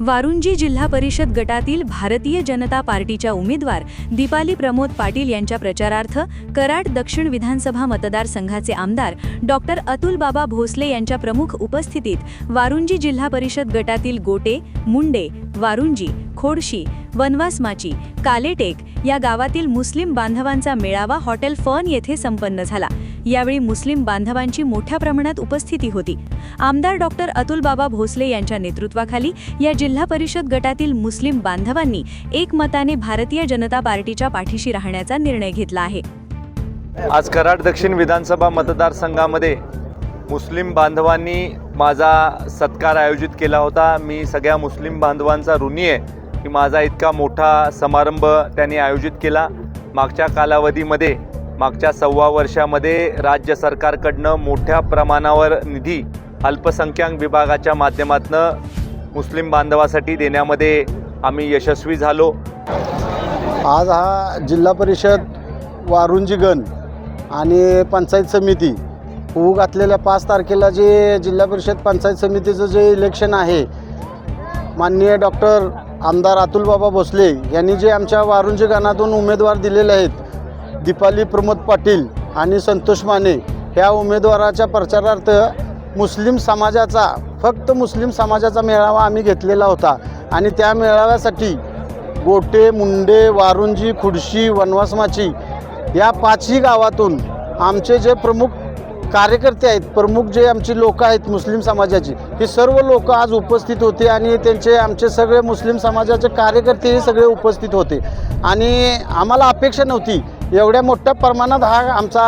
वारुंजी जिल्हा परिषद गटातील भारतीय जनता पार्टीच्या उमेदवार दीपाली प्रमोद पाटील यांच्या प्रचारार्थ कराड दक्षिण विधानसभा मतदारसंघाचे आमदार डॉक्टर अतुल बाबा भोसले यांच्या प्रमुख उपस्थितीत वारुंजी जिल्हा परिषद गटातील गोटे मुंडे वारुंजी खोडशी वनवासमाची कालेटेक या गावातील मुस्लिम बांधवांचा मेळावा हॉटेल फन येथे संपन्न झाला. यावेळी मुस्लिम बांधवांची मोठ्या प्रमाणात उपस्थिती होती. आमदार डॉक्टर अतुल बाबा भोसले यांच्या नेतृत्वाखाली या जिल्हा परिषद गटातील मुस्लिम बांधवांनी एकमताने भारतीय जनता पार्टीच्या पाठीशी राहण्याचा निर्णय घेतला आहे. आज कराड दक्षिण विधानसभा मतदारसंघामध्ये मुस्लिम बांधवांनी माझा सत्कार आयोजित केला होता. मी सगळ्या मुस्लिम बांधवांचा ऋणी आहे. की माझा इतका मोठा समारंभ त्यांनी आयोजित केला. मागच्या कालावधीमध्ये मागच्या सव्वा वर्षामध्ये राज्य सरकारकडनं मोठ्या प्रमाणावर निधी अल्पसंख्याक विभागाच्या माध्यमातून मुस्लिम बांधवासाठी देण्यामध्ये आम्ही यशस्वी झालो. आज हा जिल्हा परिषद वारुंजी गण आणि पंचायत समिती होऊ घातलेल्या पाच तारखेला जे जिल्हा परिषद पंचायत समितीचं जे इलेक्शन आहे माननीय डॉक्टर आमदार अतुलबाबा भोसले यांनी जे आमच्या वारुंजी गणातून उमेदवार दिलेले आहेत दीपाली प्रमोद पाटील आणि संतोष माने ह्या उमेदवाराच्या प्रचारार्थ मुस्लिम समाजाचा फक्त मुस्लिम समाजाचा मेळावा आम्ही घेतलेला होता. आणि त्या मेळाव्यासाठी गोटे मुंडे वारुंजी खुडशी वनवासमाची या पाचही गावातून आमचे जे प्रमुख कार्यकर्ते आहेत प्रमुख जे आमची लोक आहेत मुस्लिम समाजाची हे सर्व लोक आज उपस्थित होते आणि त्यांचे आमचे सगळे मुस्लिम समाजाचे कार्यकर्तेही सगळे उपस्थित होते. आणि आम्हाला अपेक्षा नव्हती एवढ्या मोठ्या प्रमाणात हा आमचा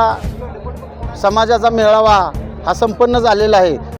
समाजाचा मेळावा हा संपन्न झालेला आहे.